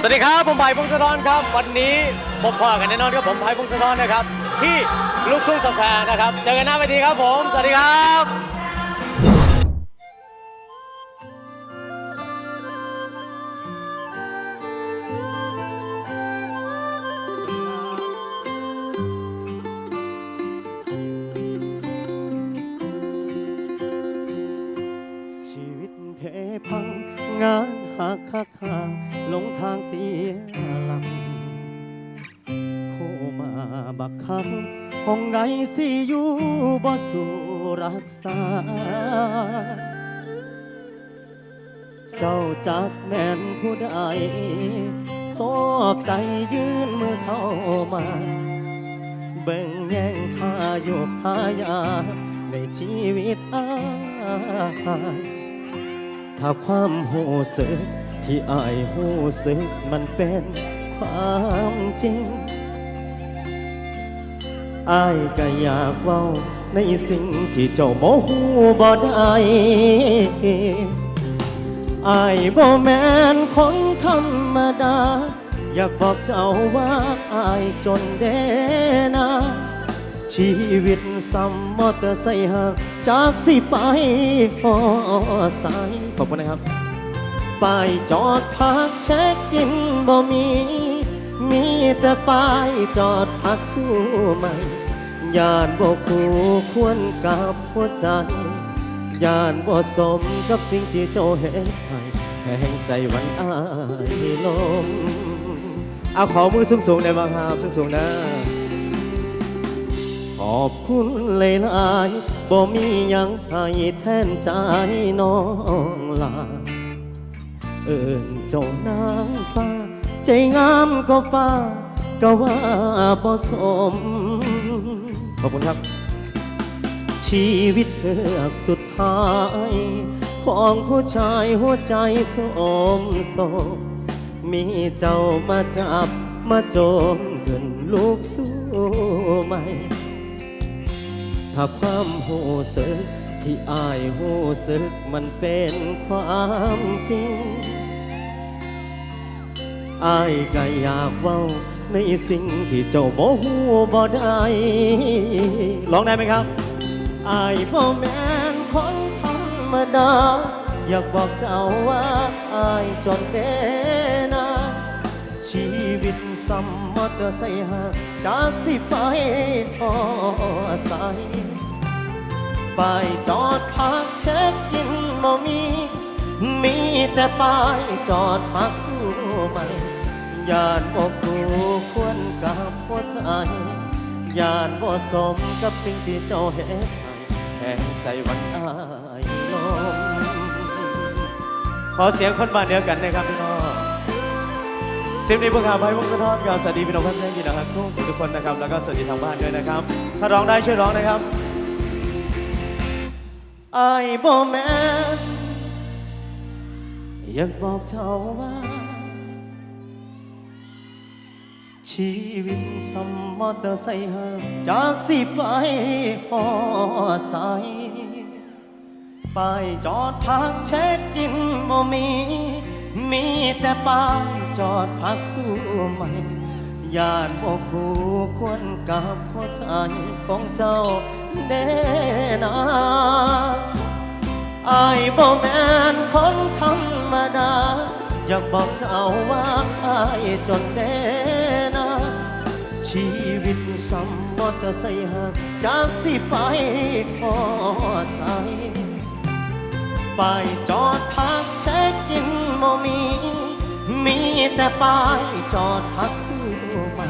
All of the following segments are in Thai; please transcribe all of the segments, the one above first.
สวัสดีครับ ผมไผ่พงศธรครับ วันนี้พบพ่อกันแน่นอนครับผมไผ่พงศธรนะครับ ที่ลูกทุ่งสแควร์นะครับ เจอกันหน้าเวทีครับผม สวัสดีครับ สิอยู่บ่สู่รักษา เจ้าจักแม่นผู้ใดสอบใจยื่นมือเข้ามา เบ่งแย่งทายกทายา ในชีวิตอายถ้าความหูสึกที่อายหูสึกมันเป็นความจริง อายก็อยากเว้า ในสิ่งที่เจ้าบ่หูบ่ได้อายบ่แม่นคนธรรมดา อยากบอกเจ้าว่าอายจนเดนาชีวิตซ้ำมอเตอร์ไซค์หักจากสิไปหอสายขอบคุณนะครับป้ายจอดพักเช็คอินบ่มี มีแต่ป้ายจอดพักสู้ใหม่ยานบ่คูควรกับหัวใจยานบ่สมกับสิ่งที่เจ้าเห็นให้แห่งใจวันอายลมเอาขอมือสูงๆได้บ้างครับสูงนะขอบคุณหลยลายบ่มียังให้แทนใจน้องลาเอิญเจ้านางฟ้า ใจงามก็ฟ้าก็ว่าบ่สม ขอบคุณครับ ชีวิตเทือกสุดท้าย ของผู้ชายหัวใจสมโศมีเจ้ามาจับมาโจมขึ้นลูกสู้ใหม่ถ้าความหูสึกที่อายหูสึกมันเป็นความจริง อายก็อยากเว้า ในสิ่งที่เจ้าบ่หูบ่ได้ร้องได้ไหมครับอายบ่แม่นคนธรรมดา อยากบอกเจ้าว่าอายจนเดนาชีวิตซ้ำมอเตอร์ไซค์หักจากสิไปหอสายป้ายจอดพักเช็คอินบ่มี มีแต่ป้ายจอดพักสู้ใหม่ยานบ่คู่ควรกับหัวใจยานบ่สมกับสิ่งที่เจ้าเฮ็ดให้แห่งใจวันอายลมขอเสียงคนบ้านเดียวกันนะครับพี่น้องสิบนี้พวกข้าไว้วงสะท้อนกับสวัสดีพี่น้องเพื่อนๆที่นะครับทุกคนนะครับ แล้วก็สวัสดีทางบ้านด้วยนะครับ ถ้าร้องได้ช่วยร้องนะครับไอ้บ่แม่น อยากบอกเจ้าว่า ชีวิตสมมอเตอร์ไซค์หักจากสิไปหอสายป้ายจอดพักเช็คอินบ่มี มีแต่ป้ายจอดพักสู้ใหม่ยานบ่คู่ควรกับหัวใจของเจ้าแน่นา อายบ่แมนคนธรรมดา อยากบอกเจ้าว่าอายจนแน่นาชีวิตซ้ำมอเตอร์ไซค์หักจากสิไปขอสายป้ายจอดพักเช็คอินโมมี มีแต่ป้ายจอดพักสู้อใหม่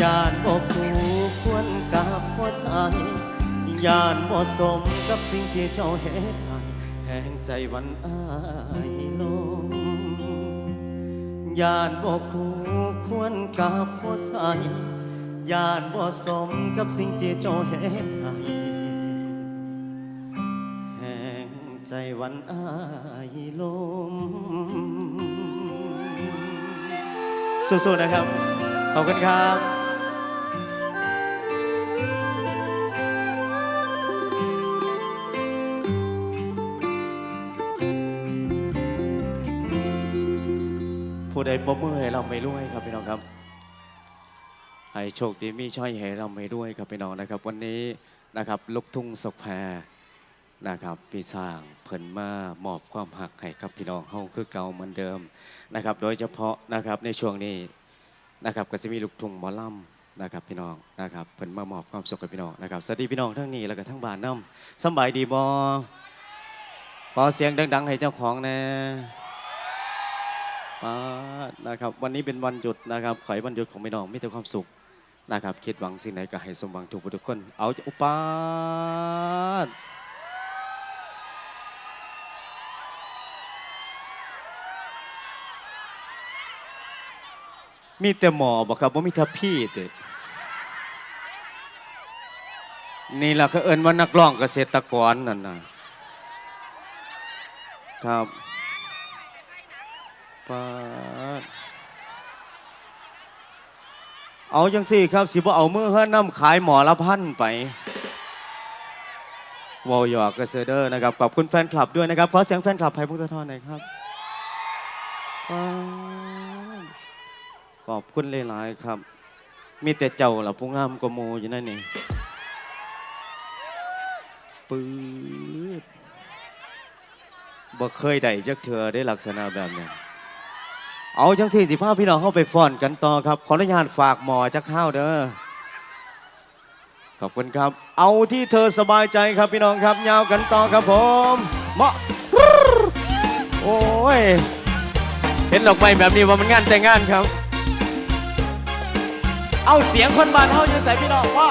ยานบ่คู่ควรกับหัวใจ ยานบ่สมกับสิ่งที่เจ้าเฮ็ดให้แห่งใจวันอายลมยานบ่คู่ควรกับหัวใจยานบ่สมกับสิ่งที่เจ้าเฮ็ดให้แห่งใจวันอายลมสู้ๆนะครับ ขอบคุณครับ ผู้ใดดปรบมือให้เราไม่รวยครับพี่น้องครับให้โชคดีมีช่อยให้เราไม่ด้วยครับพี่น้องนะครับ วันนี้นะครับลูกทุ่งสแควร์นะครับพี่สร้างเพิ่นมามอบความหักให้กับพี่น้องเฮาคือเก่าเหมือนเดิมนะครับ โดยเฉพาะนะครับในช่วงนี้นะครับก็จะมีลูกทุ่งหมอลำนะครับพี่น้องนะครับเพิ่นมามอบความสุขกับพี่น้องนะครับสวัสดีพี่น้องทั้งนี้แล้วก็ทั้งบ้านน้ำสบายดีบ่ขอเสียงดัง ๆ ให้เจ้าของน่ ป้านะครับวันนี้เป็นวันหยุดนะครับขอให้วันหยุดของพี่น้องมีแต่ความสุขนะครับคิดหวังสิ่งไหนก็ให้สมหวังทุกผู้ทุกคน เอาอุปาดมีแต่หมอบอกครับว่ามีแต่พี่เด็นี่แหละก็เอินว่านักร้องเกษตรกรนั่นนะครับาดเอาจังสี่ครับ สิบ่เอามือเฮือนน้ำขายหมอละพันไปวอลยอกกเซเดอร์นะครับขอบคุณแฟนคลับด้วยนะครับ ขอเสียงแฟนคลับไผ่พงศธรหน่อยครับ ขอบคุณหลายๆครับ มีแต่เจ้าหละผู้งามกว่าโมอยู่นั่นนี่ปื๊ดบ่เคยได้จักเธอได้ลักษณะแบบนี้ เอาจังสี่สิบห้าพี่น้องเข้าไปฟ้อนกันต่อครับ ขออนุญาตฝากหมอจักข้าวเด้อขอบคุณครับ เอาที่เธอสบายใจครับพี่น้องครับยาวกันต่อครับผมเหมาะโอ้ยเห็นดอกไม้แบบนี้ว่ามันงานแต่งงานครับ เอาเสียงคนบ้านเฮาอยู่ใส่พี่น้องว่า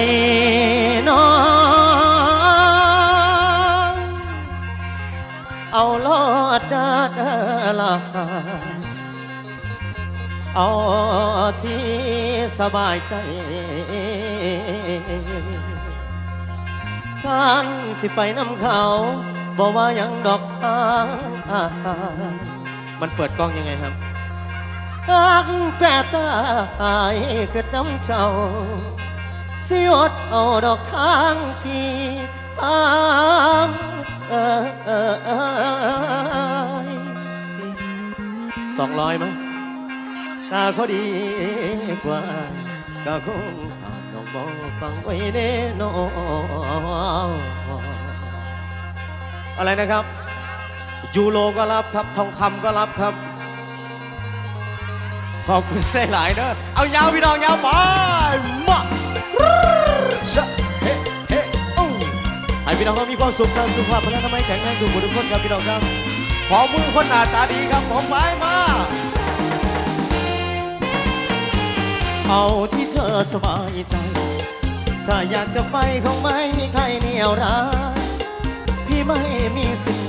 ยน้องเอาลอดดอเดอละเอาที่สบายใจขันสิไปน้ำเขาบอกว่ายังดอกทางมันเปิดกล้องยังไงครับอักแปตายคือน้ำเจ้า สิอดเอาดอกทางพี่ทางเออเออเออสองร้อยมั้งตาเขาดีกว่าก็คงอ่านน้องบอฟังไว้แน่นอนอะไรนะครับ ยูโรก็รับครับทองคำก็รับครับ ขอบคุณหลายๆเด้อเอายาวพี่น้องยาวไปมา ให้พี่น้องเรามีความสุขนะสุขภาพพละทำไมแข็งแรงทุกคนทุกคนครับพี่น้องครับ ขอมือคนหน้าตาดีครับผมไปมา เอาที่เธอสบายใจ ถ้าอยากจะไปคงไม่มีใครเหนียวร้ายพี่ไม่มีสิ่ง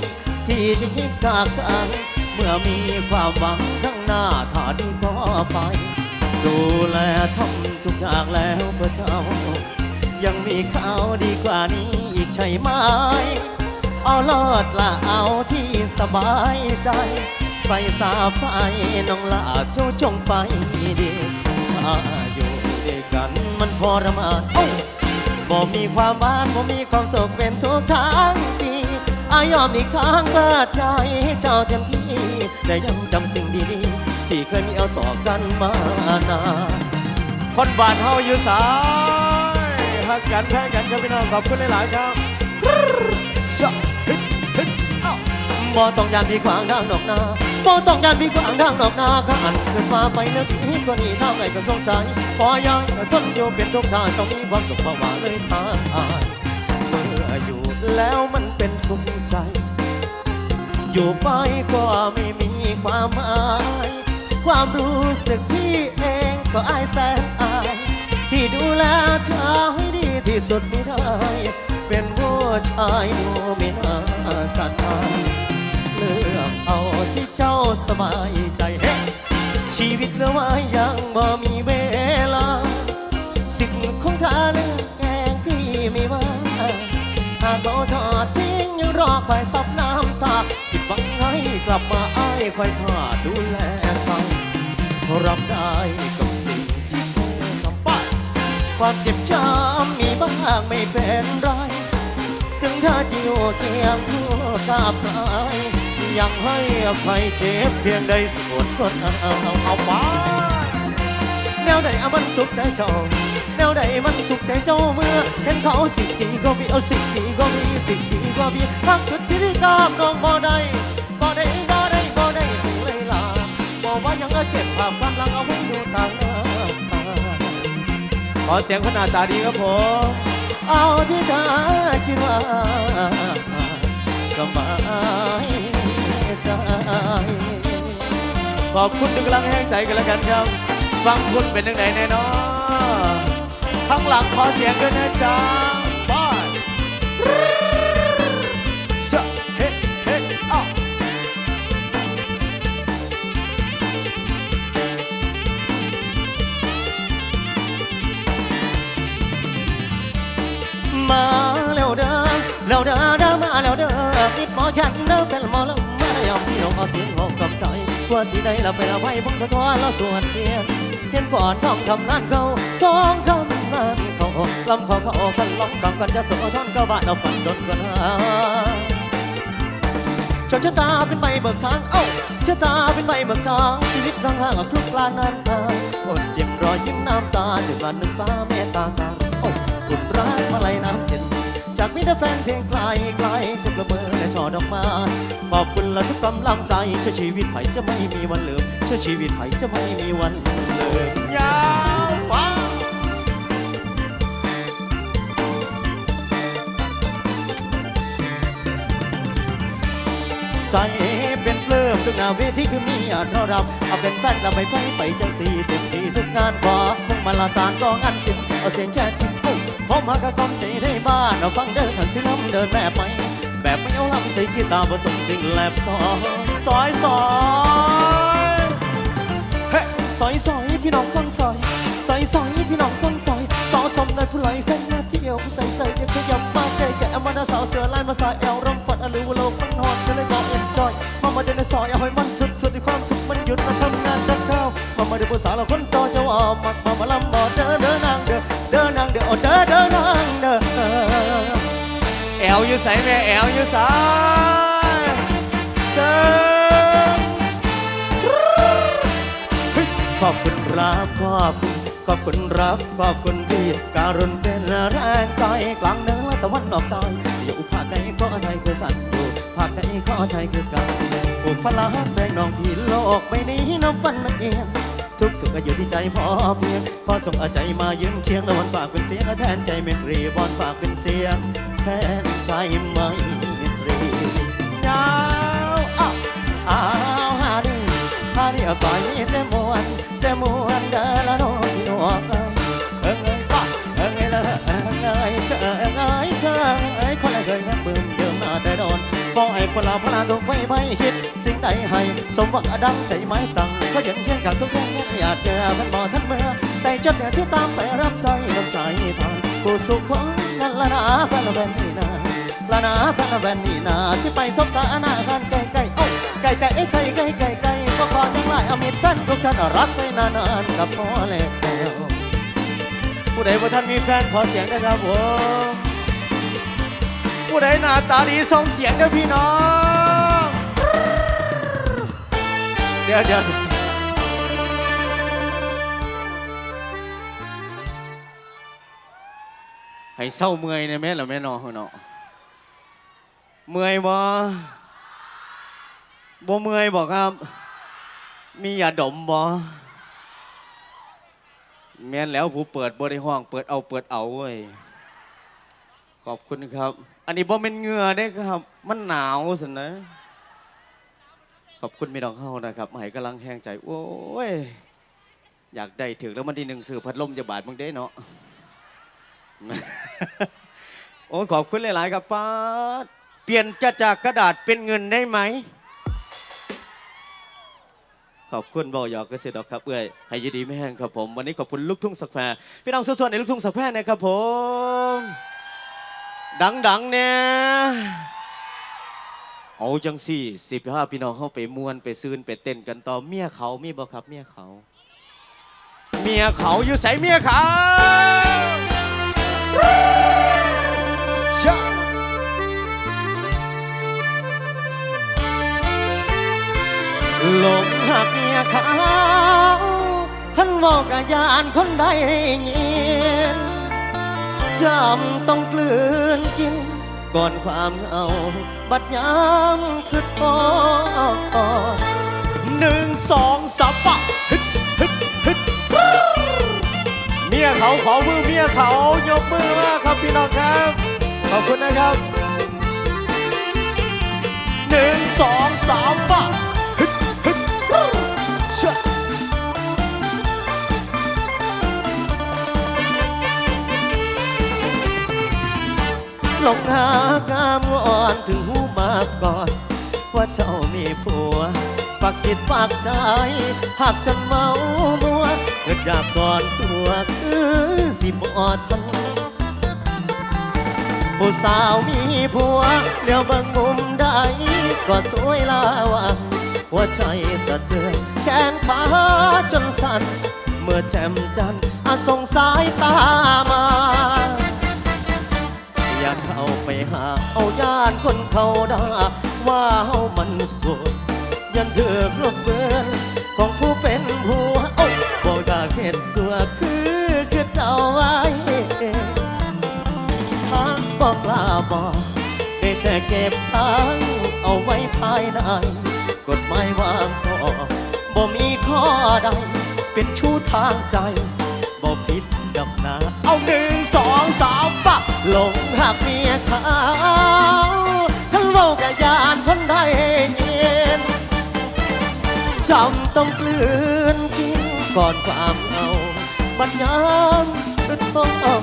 ที่จะคิดกากอันเมื่อมีความหวังข้างหน้าถ้าดีก็ไป ดูแลทำทุกอย่างแล้วพื่อเจ้า ยังมีเขาดีกว่านี้อีกใช่ไหม เอาลอดละเอาที่สบายใจ ไปสาไปน้องละเจ้าจงไปดีถ้าอยู่ด้วยกันมันทรมานบ่มีความหวานบ่มีความสุขเป็นทุกทางทีอายอมอีกทางเปิดใจให้เจ้าเต็มที่ แต่ยังจำสิ่งดีๆ ที่เคยมีเอาต่อกันมานานคนบ้านเฮาอยู่สายหักกันแพ้กันครับพี่น้องขอบคุณหลายๆครับชะฮึดฮึดเอ้าบ่ต้องยานพี่ขวางทางดอกนาบ่ต้องยานพี่ขวางทางดอกนาข้าอันขึ้นมาไปนึกนี้ก็นี่ทางไหนก็สงใจพอยายทนอยู่เป็นทุกทางต้องมีความสุขเพราว่าเลยทางอายเมื่ออยู่แล้วมันเป็นทุกข์ใจ อยู่ไปก็ไม่มีความหมาย ความรู้สึกพี่เองก็อายแสนอาย ที่ดูแลเธอให้ดีที่สุดไม่ได้ เป็นผู้ชายดูไม่น่าสัตย์เลือกเอาที่เจ้าสบายใจเฮ้ชีวิตเหลือไว้ยังบ่มีเวลา สิทธิ์ของเธอเลือกแกงพี่ไม่ว่าหากเขาทอดทิ้งยังรอคอยซับน้ำตาผิดหวังให้กลับมาอ้ายคอยทอดดูแล ใจรับได้กับสิ่งที่เธอทำไปความเจ็บช้ำมีบ้างไม่เป็นไรถึงเธอจะอยู่เคียงคู่กับใครยังให้อภัยเจ็บเพียงใดสุดทนเอาเอาเอาไปแนวใดมันสุขใจเจ้าแนวใดมันสุขใจเจ้าเมื่อเห็นเขาสิ่งดีก็มีเอาสิ่งดีก็มีสิ่งดีก็มีพักสุดที่ได้กามน้องบ่ได้ ขอเสียงคนาตาดีครับผม เอาที่เธอคิดว่า สบายใจขอบคุณทุกกำลังแห้งใจกันแล้วกันครับ ฟังคุณเป็นยังไงแน่นอนข้างหลังขอเสียงด้วยนะจ๊ะบายิดหมอแคนเด้อเป็นหมอลำมาแล้วพี่น้องเอาเสียงของกับใจกว่าสิได้ละไปละไว้พงสะท้อนแล้วส่วนเทียนเห็นก่อนท้องคำนั้นเขาท้องคำนั้นเขาลำเขาเขากันล้อมกำกันจะโสทอนก็บ้านเอาฝันดนกันหาชนชะตาเป็นใบเบิกทางเอ้าชะตาเป็นใบเบิกทางชีวิตร่างห่างคลุกคลานนานาอดเย็บรอยยิ้มน้ำตาถึงวันหนึ่งฟ้าเมตตาตาโอ้คุณรักมาไหลน้ำเจ็น จากมิตรแฟนเพลงไกลไกลสุดละเมอและช่อดอกไม้ขอบคุณละทุกกำลังใจช่วยชีวิตไผ่จะไม่มีวันลืมช่วยชีวิตไผ่จะไม่มีวันลืมยาวไปใจเป็นเปลื้มทุกนาเวทีคือมีอาเรารำเอาเป็นแฟนเราไปไฟไปจังสีเต็มที่ทุกงานขอมุ่งมาลาสารก็งานสินเอาเสียงแค่ทิ้งปุ๊บ พอมากระกอมใจได้บ้านเอาฟังเดินทันสิลำเดินแบบไหมแบบไม่เอาลำใส่กีตาร์ผสมสิ่งแลบซอยซอยซอยเฮ้ซอยซอยพี่น้องฟังซอยซอยซอยพี่น้องฟังซอยสอสมได้ผู้ไหลแฟนมาเที่ยวผู้ใส่ใส่ยังขยับมาแก่แก่มาดาสาวเสือลายมาสายแอลรำฝันอลือวโลกมันหอนก็เลยบอกเอ็นจอยมามาเดินในซอยเอาให้มันสุดสุดที่ความทุกข์มันหยุดมาทำงานจัดข้าวมามาเดินภาษาเราคนต่อจะว่ามักมามาลำบ่เด้อเด้อนาง โอ้เด้อเด้อนางเด้อแอลอยู่ใส่แม่แอลอยู่ใส่เซิร์ขอบคุณครับขอบคุณขอบคุณรับขอบคุณที่การุณเป็นแรงใจกลางเหนือและตะวันออกใต้อยู่ภาคใดก็ไทยคือกันอยู่ภาคใดก็ไทยคือกันผูกพลาแบ่งน้องที่โลกใบนี้นับวันมันเอียน ทุกสุขก็อยู่ที่ใจพอเพียงพอส่งเอาใจมายืนเคียงแล้ววันฝากเป็นเสียงแทนใจเมตรีบอนฝากเป็นเสียงแทนใจไม่ตรียาวอ้าวอ้าวฮาดีฮาดีเอาไปเต็มวนเต็มวัน คนละพลาดถูกไว้ไม่คิด สิ่งใดให้สมหวังอดังใจไม้ตังก็ยังเคียงกับทุกแง่อยากเจอมันบ่ทันเมื่อแต่จดเดือดที่ตามไปรับใจน้ำใจทานผู้สุขของกันละนาแฟนละแบนนี่นาละนาแฟนละแบนนี่นาสิไปสบตาหน้ากันใกล้ๆโอ้ใกล้ๆไอ้ไกลไกลไกลไกลก็ขอจังหลายอมิตรแฟนทุกท่านรักไปนานๆกับพ่อแล้วผู้ใดว่าท่านมีแฟนขอเสียงนะครับผม ผู้ใดหน้าตาดีส่งเสียงด้วยพี่น้อง เดี๋ยวเดี๋ยวให้เศร้าเมื่อยเนี่ยแม่หรือแม่นอเนาะเมื่อยบ่บ่เมื่อยบ่ครับ มียาดมบ่แม่นแล้วผู้เปิดบริห้อง เปิดเอาเปิดเอาเว้ยขอบคุณครับ อันนี้บ่เป็นเหงื่อได้ครับ มันหนาวสินะ ขอบคุณมีดอกเฮานะครับมาให้กำลังแห้งใจ โอ้ย อยากได้ถึงแล้วมันที่หนึ่งสื่อพัดลมจะบาดมึงได้เนาะ โอ้ยขอบคุณหลาย ๆ ครับป้าเปลี่ยนจะจากกระดาษเป็นเงินได้ไหม ขอบคุณบ่าวหยอกเกษตรดอกครับเอ้ยให้ยินดีไม่แห้งครับผม วันนี้ขอบคุณลูกทุ่งสักแฟร์พี่น้องส่วนๆในลูกทุ่งสักแฟร์นะครับผม ดังๆเนี่ยเอาจังสี่สิบห้าพี่น้องเข้าไปมวนไปซืนไปเต้นกันต่อเมียเขามีบ่ครับเมียเขา เมียเขาอยู่ใส่เมียเขาชหลงหักเมียเขาขันบอกกะยานคนใดยิน จำต้องกลืนกิน ก่อนความเหงาบัดยามคืดปอหนึ่งสองสามปะฮึดฮึดฮึดเมียเขาขอมือเมียเขายกมือมากครับพี่น้องครับ ขอบคุณนะครับหนึ่งสองสามปะฮึดฮึดชะ ลงหากามอ่อนถึงหูมาก่อน ว่าเจ้ามีผัวปักจิตปักใจหักจนเมามัวเกิดจากก่อนตัวคือสิบอดทันผู้สาวมีผัวเลี้ยวบิ่งมุมใดก็สวยลาวันหัวใจสะเทือนแขนขาจนสั่น เมื่อแจ่มจันอาส่งสายตามา อยากเข้าไปหา เอาย่านคนเขาด่าว่าเฮามันสวยยันเถือกรบเบือนของผู้เป็นผัวโอ้ยบอกอยากเห็นสัวคือคือเอาไว้ทางบอกลาบอกได้แต่เก็บตังเอาไว้ภายในกฎหมายวางพอบ่มีข้อใดเป็นชู้ทางใจบ่ผิดกับนาเอาหนึ่งสองสามปะ หลงหักเมียขาทั้งเว้ากะยานคนใดเย็นจำต้องกลืนกินก่อนความเอาบัดยามอึดต้องออก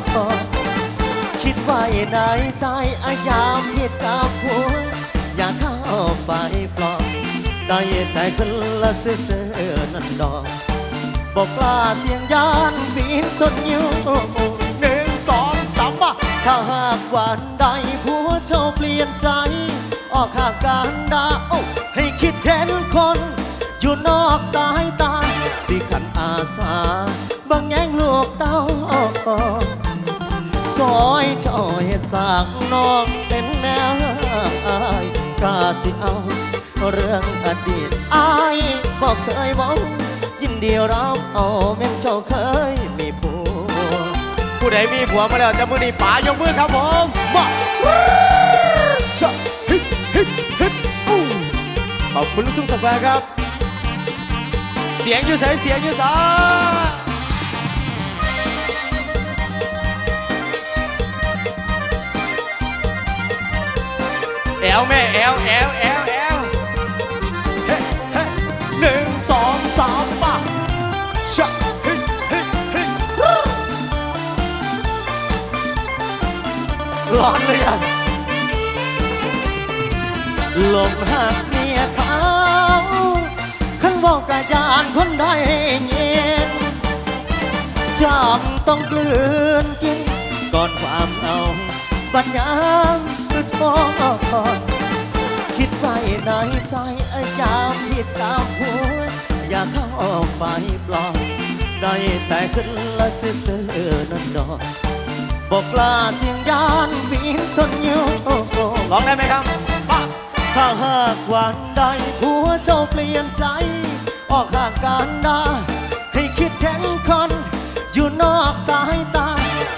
คิดไว้ในใจอายามผิดกับผัวอยากเข้าไปปลอบได้แต่คนละเสือนั่นดอกบอกกลาเสียงยานปีนต้นยิ้วหนึ่งสอง ถ้าหากวันใดผัวเจ้าเปลี่ยนใจ ออกหากันดาโอ้ให้คิดเห็นคน อยู่นอกสายตา สิขันอาสาบางแย่งลูกเต้าซอยจอยสากนอกเป็นแม่อายกาสิเอา เรื่องอดีตอายก็เคยเว้ายินดีรับเอาแม่นเจ้าเคย ผู้ใดมีผัวมาแล้วจะมือนี่ป๋ายกมือครับผมมาฮึดฮึดฮึดอู้ขอบคุณลูกทุ่งสแควร์ครับ เสียงยู่ใสเสียงยู่ใสแอลแม่แอลแอลแอลแอลหนึ่งสองสามป่ะ ร้อนเลยอะลมหักเมียเขาขันบอกกะยานคนใดเย็นจำต้องกลืนกิน ก่อนความเอาบัญญัติอึดพอคิดไว้ในใจไอ้ยามผิดกับหัวอยากเข้าออกไปปลอบได้แต่ขึ้นละเสื่อๆนั่นดอก บอกลาเสียงยานบินทนอยู่ร้องได้ไหมครับป้าถ้าหากวันใดหัวเจ้าเปลี่ยนใจ ออกห่างกันดาให้คิดแทนคน อยู่นอกสายตา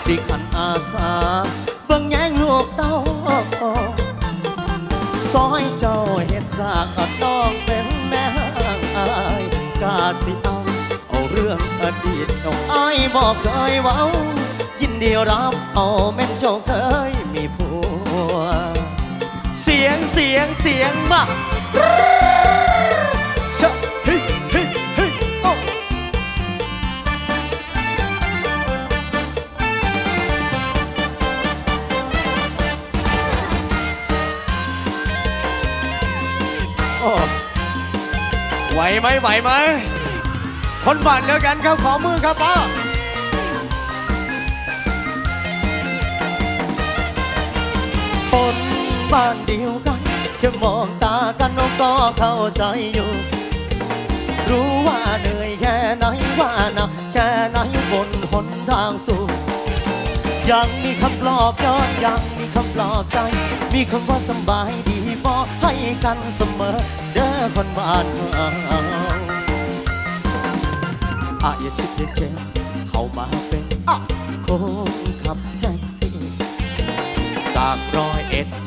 สิขันอาสาเบิ่งแย่งลูกเต้าซอยเจ้าเห็ดสากอดน้องเป็นแม่อายกาสิเอาเอาเรื่องอดีตเอาอายบอกเคยเว้า ดีรับเอาแม่นเจ้าเคยมีผัว เสียงเสียงเสียงมาชะเฮ้ยเฮ้ยเฮ้ยโอ้โอ้ไหวไหมไหวไหมคนบ้านเดียวกันครับขอมือครับป้า บ้านเดียวกัน แค่มองตากันน้องก็เข้าใจอยู่ รู้ว่าเหนื่อยแค่ไหนว่าหนักแค่ไหนบนหนทางสู่ ยังมีคำปลอบย้อนยังมีคำปลอบใจ มีคำว่าสบายดีบอให้กันเสมอ เด้อคนบ้านเฮาอาอย่าชิดอย่าเก่งเข้ามาเป็นอะคนขับแท็กซี่ จากร้อยเอ็ด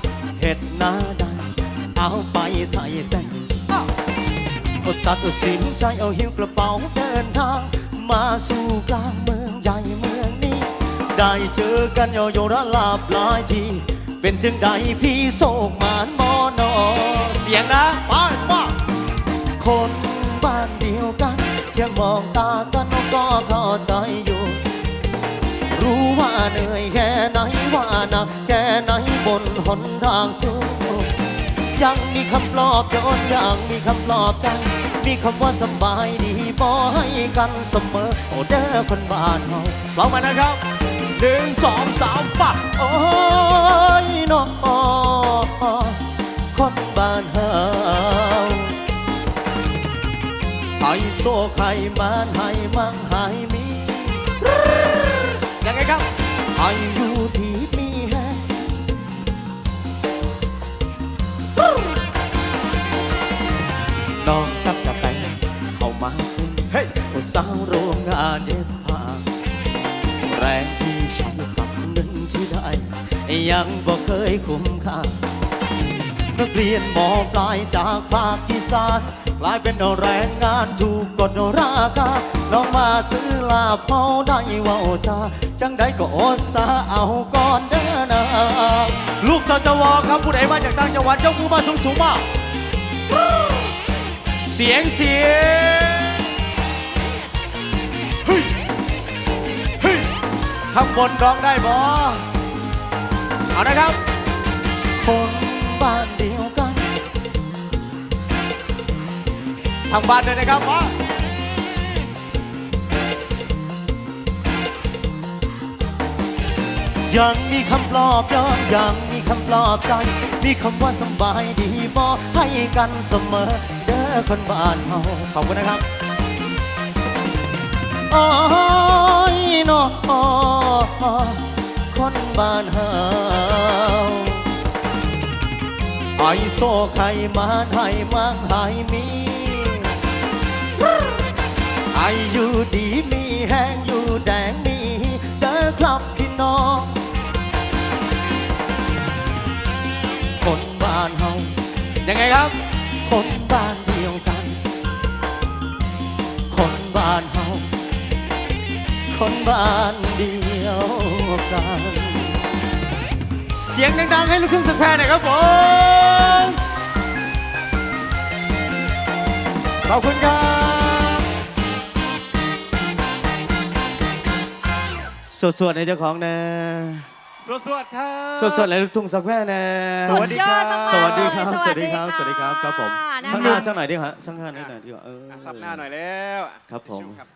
เห็ดหน้าใดเอาไปใส่แต่งก็ตัดสินใจเอาหิ้วกระเป๋าเดินทาง มาสู่กลางเมืองใหญ่เมืองนี้ ได้เจอกันโยโยระลาบหลายที เป็นจึงใดพี่โศกหมานมอนอเสียงนะไปมาคนบ้านเดียวกัน แค่มองตากันก็เข้าใจอยู่ รู้ว่าเหนื่อยแค่ไหนว่าหนักแค่ไหนบนหนทางสู้ยังมีคำปลอบโยนยังมีคำปลอบใจ มีคำว่าสบายดีบอให้กันเสมอ โอเด้อคนบ้านเฮาพร้อมกันะครับหนึ่งสองสามปะโอ้ยน้อคนบ้านเฮาไห้โซ่ไข่มันให้มังให้มี ให้อยู่ที่มีแฮงน้องตักกะแตงเข้ามาเป็นเฮ้ยผู้สาวโรงงานเย็บผ้าแรงที่ใช้กับเงินที่ได้ ยังบ่เคยคุ้มค่านักเรียนมอปลายจากภาคอีสานกลายเป็นแรงงานถูกกดราคา น้องมาซื้อลาเมาได้เว่าจาจังได้ก็อดสาเอาก่อนเด้อนะลูกตจวอครับผู้ใดมาจากต่างจังหวัดยกมือมาสูงสูงมาเสียงเสียงเฮ้ยเฮ้ยข้างบนร้องได้บ่เอานะครับคนบ้านเดียวกันทางบ้านเลยนะครับมา ยังมีคำปลอบย้อนยังมีคำปลอบใจ มีคำว่าสบายดีบอให้กันเสมอ เด้อคนบ้านเฮาขอบคุณนะครับโอ้ยนอคนบ้านเฮาไอโซไข่มาให้มังให้มีไออยู่ดีมีแห้งอยู่ ยังไงครับ คนบ้านเดียวกัน คนบ้านเฮาคนบ้านเดียวกัน เสียงดังๆให้ลูกทุ่งสแควร์หน่อยครับผมขอบคุณครับ สวดๆในเจ้าของนะ สวดๆครับสวดๆในลูกทุ่งสักแควนะสวัสดีครับ สวัสดีครับสสวัวัสสดีดีคครัรับบสวัสดีครับ ครับผม นะคะ ข้างหน้าสักหน่อยดีกว่าข้างหน้านิดหน่อยดีกว่าเออซับหน้าหน่อยแล้วครับผมชิวครับ